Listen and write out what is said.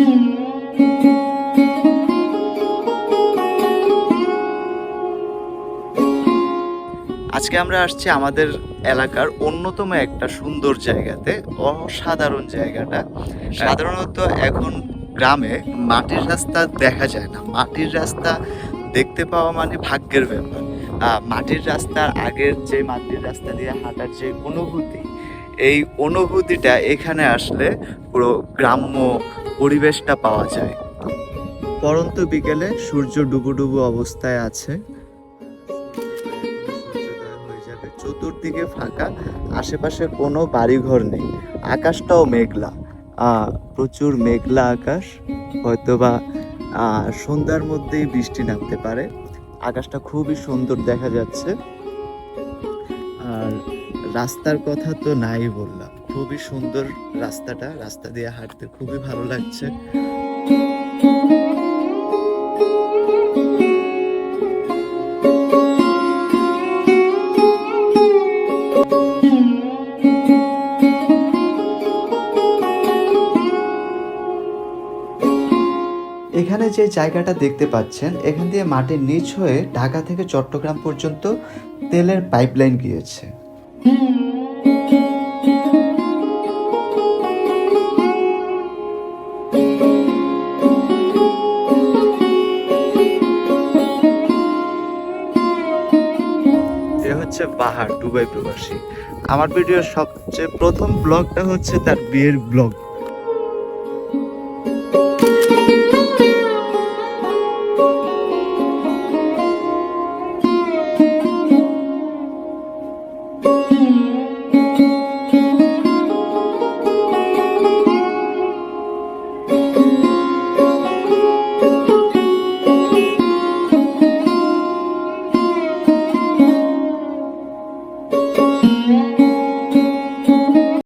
আজকে আমরা আসছি আমাদের এলাকার অন্যতম একটা সুন্দর জায়গাতে, অসাধারণ জায়গাটা। সাধারণত এখন গ্রামে মাটির রাস্তা দেখা যায় না। মাটির রাস্তা দেখতে পাওয়া মানে ভাগ্যের ব্যাপার। মাটির রাস্তার আগের যে মাটির রাস্তা দিয়ে হাঁটার যে অনুভূতি, এই অনুভূতিটা এখানে আসলে পুরো গ্রাম্য পরিবেশটা পাওয়া যায়। পরন্ত বিকেলে সূর্য ডুবু ডুবু অবস্থায় আছে। চতুর্দিকে ফাঁকা, আশেপাশে কোনো বাড়িঘর নেই। আকাশটাও মেঘলা। প্রচুর মেঘলা আকাশ। হয়তোবা সন্ধ্যার মধ্যেই বৃষ্টি নামতে পারে। আকাশটা খুবই সুন্দর দেখা যাচ্ছে। আর রাস্তার কথা তো নাই বললাম। খুবই সুন্দর রাস্তাটা, রাস্তা দিয়ে হাঁটতে খুবই ভালো লাগছে। এখানে যে জায়গাটা দেখতে পাচ্ছেন, এখান দিয়ে মাটির নিচ হয়ে ঢাকা থেকে চট্টগ্রাম পর্যন্ত তেলের পাইপলাইন গিয়েছে। হচ্ছে পাহাড় দুবাই প্রবাসী। আমার ভিডিওর সবচেয়ে প্রথম ব্লগটা হচ্ছে তার বিয়ের ব্লগ।